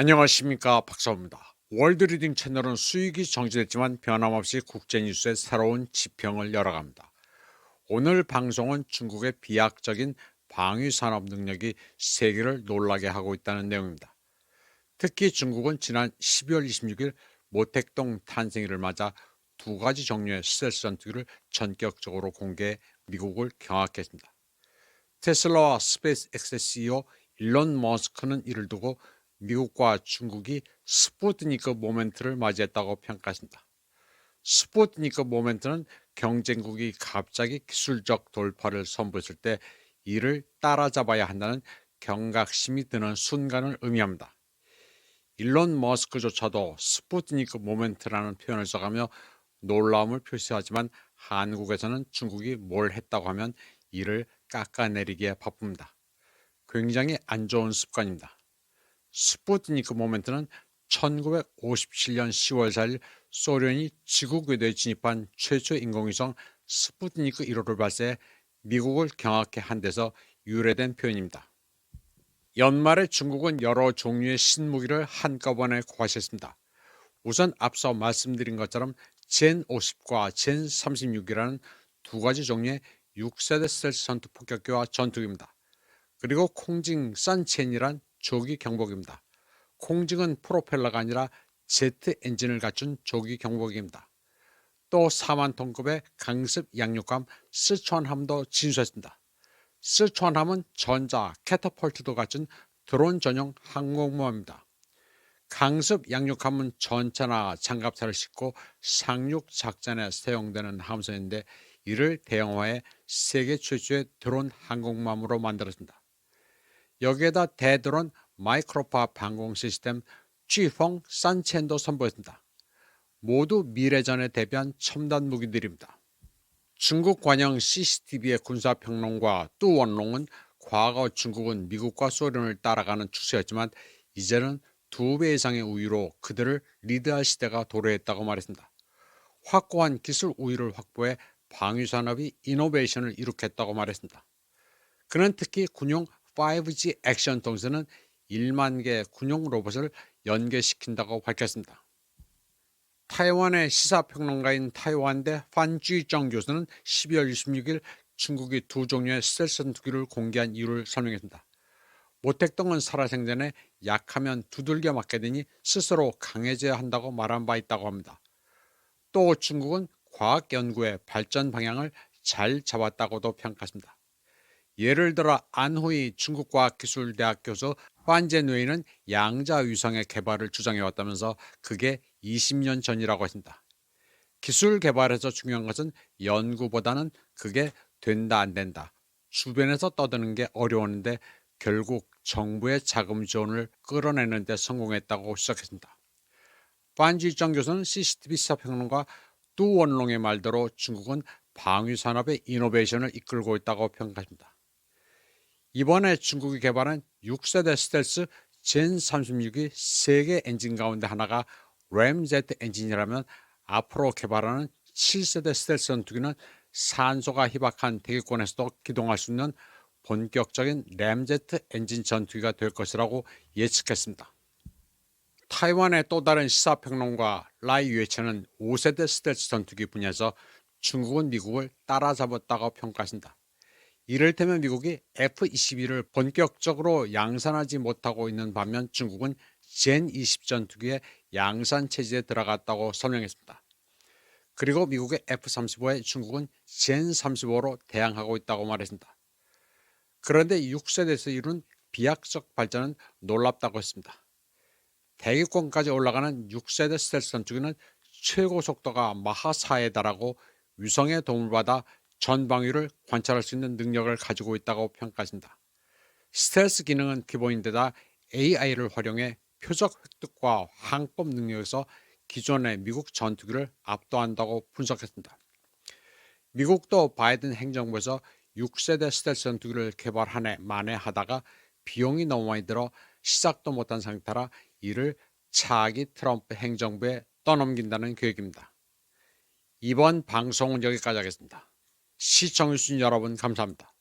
안녕하십니까 박사입니다. 월드리딩 채널은 수익이 정지됐지만 변함없이 국제뉴스의 새로운 지평을 열어갑니다. 오늘 방송은 중국의 비약적인 방위산업 능력이 세계를 놀라게 하고 있다는 내용입니다. 특히 중국은 지난 12월 26일 모택동 탄생일을 맞아 두 가지 종류의 스텔스 전투기를 전격적으로 공개해 미국을 경악했습니다. 테슬라와 스페이스X의 CEO 일론 머스크는 이를 두고 미국과 중국이 스푸트니크 모멘트를 맞이했다고 평가했습니다. 스푸트니크 모멘트는 경쟁국이 갑자기 기술적 돌파를 선보였을 때 이를 따라잡아야 한다는 경각심이 드는 순간을 의미합니다. 일론 머스크조차도 스푸트니크 모멘트라는 표현을 써가며 놀라움을 표시하지만 한국에서는 중국이 뭘 했다고 하면 이를 깎아내리기에 바쁩니다. 굉장히 안 좋은 습관입니다. 스푸트니크 모멘트는 1957년 10월 4일 소련이 지구 궤도에 진입한 최초 인공위성 스푸트니크 1호를 발사해 미국을 경악해 한 데서 유래된 표현입니다. 연말에 중국은 여러 종류의 신무기를 한꺼번에 고하셨습니다. 우선 앞서 말씀드린 것처럼 젠 50과 젠 36이라는 두 가지 종류의 6세대 스텔스 전투 폭격기와 전투기입니다. 그리고 콩징 썬첸이란 조기 경보기입니다. 콩징은 프로펠러가 아니라 제트 엔진을 갖춘 조기 경보기입니다. 또 4만 톤급의 강습 양육함 스촨함도 진수했습니다. 스촨함은 전자 캐터펄트도 갖춘 드론 전용 항공모함입니다. 강습 양육함은 전차나 장갑차를 싣고 상륙 작전에 사용되는 함선인데 이를 대형화해 세계 최초의 드론 항공모함으로 만들었습니다. 여기에다 대드론 마이크로파 방공 시스템 쥐펑 산첸도 선보였습니다. 모두 미래전에 대비한 첨단 무기들입니다. 중국 관영 CCTV의 군사평론가 뚜원롱은 과거 중국은 미국과 소련을 따라가는 추세였지만 이제는 두 배 이상의 우위로 그들을 리드할 시대가 도래했다고 말했습니다. 확고한 기술 우위를 확보해 방위산업이 이노베이션을 이룩했다고 말했습니다. 그는 특히 군용 5G 액션 동선은 1만 개 군용 로봇을 연계시킨다고 밝혔습니다. 타이완의 시사평론가인 타이완대 판쥐정 교수는 12월 26일 중국이 두 종류의 전투기를 공개한 이유를 설명했습니다. 모택동은 살아생전에 약하면 두들겨 맞게 되니 스스로 강해져야 한다고 말한 바 있다고 합니다. 또 중국은 과학 연구의 발전 방향을 잘 잡았다고도 평가했습니다. 예를 들어 안후이 중국과학기술대학 교수 환젠웨이는 양자 위성의 개발을 주장해 왔다면서 그게 20년 전이라고 했습니다. 기술 개발에서 중요한 것은 연구보다는 그게 된다 안 된다. 주변에서 떠드는 게 어려웠는데 결국 정부의 자금 지원을 끌어내는 데 성공했다고 시작했습니다. 반지정 교수는 CCTV 시사평론가 두원롱의 말대로 중국은 방위 산업의 이노베이션을 이끌고 있다고 평가합니다. 이번에 중국이 개발한 6세대 스텔스 젠 36이 세계 엔진 가운데 하나가 램제트 엔진이라면 앞으로 개발하는 7세대 스텔스 전투기는 산소가 희박한 대기권에서도 기동할 수 있는 본격적인 램제트 엔진 전투기가 될 것이라고 예측했습니다. 타이완의 또 다른 시사평론가 라이 유에체는 5세대 스텔스 전투기 분야에서 중국은 미국을 따라잡았다고 평가했습니다. 이를테면 미국이 F-22를 본격적으로 양산하지 못하고 있는 반면 중국은 젠20 전투기의 양산 체제에 들어갔다고 설명했습니다. 그리고 미국의 F-35에 중국은 젠35로 대항하고 있다고 말했습니다. 그런데 6세대에서 이룬 비약적 발전은 놀랍다고 했습니다. 대기권까지 올라가는 6세대 스텔스 전투기는 최고 속도가 마하 4에 달하고 위성의 도움을 받아 전방위를 관찰할 수 있는 능력을 가지고 있다고 평가했습니다. 스텔스 기능은 기본인데다 AI를 활용해 표적 획득과 항법 능력에서 기존의 미국 전투기를 압도한다고 분석했습니다. 미국도 바이든 행정부에서 6세대 스텔스 전투기를 개발 한 해 만에 하다가 비용이 너무 많이 들어 시작도 못한 상태라 이를 차기 트럼프 행정부에 떠넘긴다는 계획입니다. 이번 방송은 여기까지 하겠습니다. 시청해주신 여러분 감사합니다.